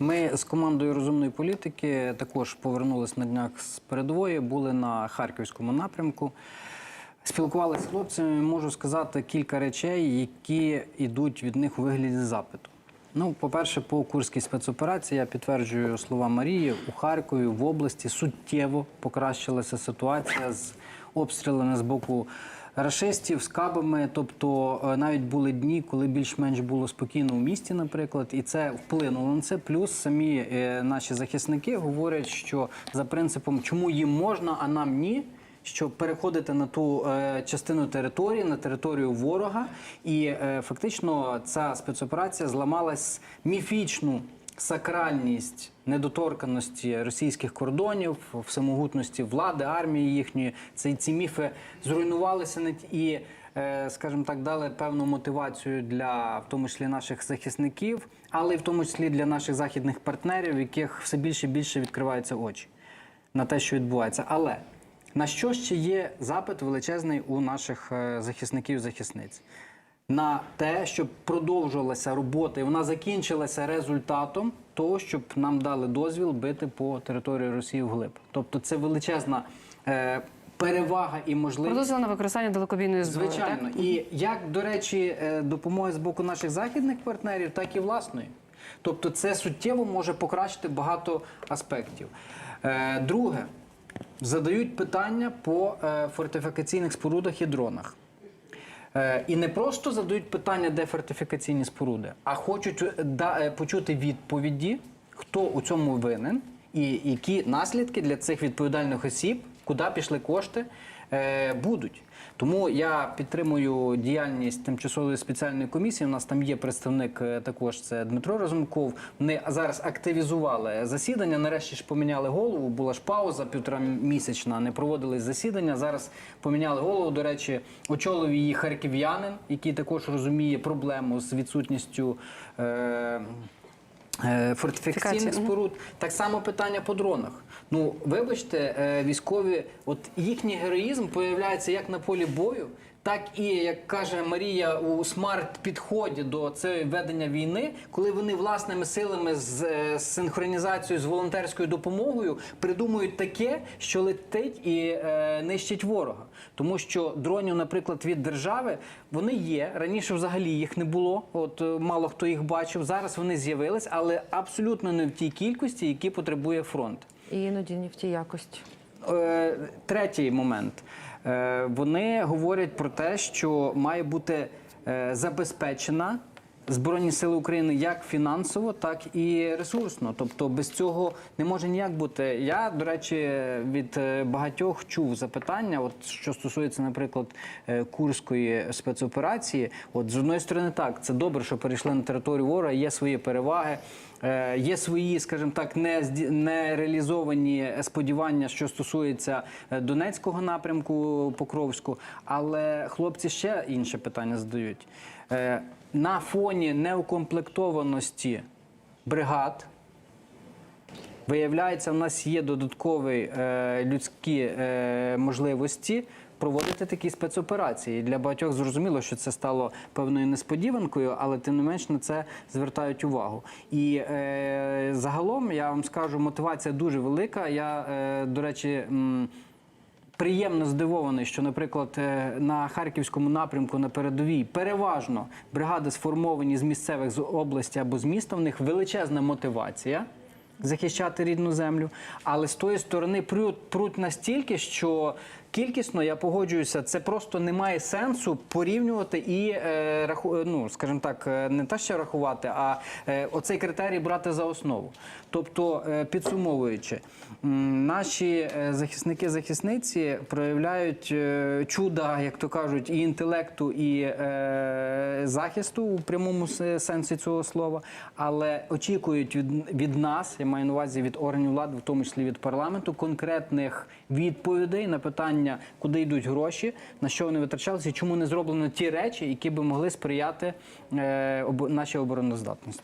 Ми з командою розумної політики також повернулися на днях з передової, були на харківському напрямку. Спілкувалися з хлопцями, можу сказати кілька речей, які йдуть від них у вигляді запиту. Ну, по-перше, по курській спецоперації я підтверджую слова Марії у Харкові в області суттєво покращилася ситуація з обстрілами з боку рашистів, з кабами. Тобто е, навіть були дні, коли більш-менш було спокійно у місті, наприклад, і це вплинуло на це. Плюс самі е, наші захисники говорять, що за принципом, чому їм можна, а нам ні що переходити на ту е, частину території, на територію ворога, і е, фактично ця спецоперація зламалась міфічну сакральність недоторканості російських кордонів, всемогутності влади, армії їхньої. Це ці міфи зруйнувалися і. е, Скажімо так, дали певну мотивацію для в тому числі наших захисників, але й в тому числі для наших західних партнерів, яких все більше і більше відкриваються очі на те, що відбувається. Але на що ще є запит величезний у наших е, захисників захисниць? На те, щоб продовжувалася робота, і вона закінчилася результатом того, щоб нам дали дозвіл бити по території Росії вглиб. Тобто це величезна е, перевага і можливість. Продовжили на використання далекобійної зброї. Звичайно, Так? і як до речі, е, допомоги з боку наших західних партнерів, так і власної. Тобто, це суттєво може покращити багато аспектів. Е, Друге, задають питання по е, фортифікаційних спорудах і дронах. Е, І не просто задають питання, де фортифікаційні споруди, а хочуть е, е, почути відповіді, хто у цьому винен, і які наслідки для цих відповідальних осіб, куди пішли кошти, будуть. Тому я підтримую діяльність тимчасової спеціальної комісії. У нас там є представник е, також, це Дмитро Разумков. Вони зараз активізували засідання. Нарешті ж поміняли голову. Була ж пауза півтора місячна, не проводились засідання. Зараз поміняли голову. До речі, очолив її харків'янин, який також розуміє проблему з відсутністю. Е- е, Фортифікаційних споруд. Так само питання по дронах. Ну, вибачте, е, військові, от їхній героїзм появляється як на полі бою, так і, як каже Марія, у смарт-підході до цієї ведення війни, коли вони власними силами з е, з синхронізацією з волонтерською допомогою придумують таке, що летить і е, нищить ворога. Тому що дронів, наприклад, від держави вони є. Раніше взагалі їх не було. От е, мало хто їх бачив. Зараз вони з'явились, але абсолютно не в тій кількості, які потребує фронт. І іноді не в тій якості. Е, Третій момент. Е, Вони говорять про те, що має бути е, забезпечена Збройні Сили України як фінансово, так і ресурсно. Тобто без цього не може ніяк бути. Я, до речі, від багатьох чув запитання, от що стосується, наприклад, курської спецоперації. От з одної сторони, так це добре, що перейшли на територію ворога, є свої переваги. Е, Є свої, скажімо так, не, зді- не реалізовані сподівання, що стосується е, Донецького напрямку Покровську, але хлопці ще інше питання задають. Е, На фоні неукомплектованості бригад Виявляється, в нас є додаткові людські можливості проводити такі спецоперації. Для багатьох зрозуміло, що це стало певною несподіванкою, але тим не менш на це звертають увагу. І е, загалом я вам скажу, мотивація дуже велика. Я, е, до речі, м, приємно здивований, що, наприклад, е, на харківському напрямку на передовій переважно бригади сформовані з місцевих з області або з міста. В них величезна мотивація. Захищати рідну землю, але з тої сторони пруть, настільки, що кількісно я погоджуюся, це просто не має сенсу порівнювати і е, раху, ну, скажімо так, е, не те, що рахувати, а е, оцей критерій брати за основу. Тобто, е, підсумовуючи, наші е, захисники-захисниці проявляють е, чуда, як то кажуть, і інтелекту, і е, захисту у прямому сенсі цього слова, але очікують від, від нас, я маю на увазі від органів влади, в тому числі від парламенту, конкретних відповідей на питання, куди йдуть гроші, на що вони витрачалися, і чому не зроблено ті речі, які би могли сприяти е, нашій обороноздатності.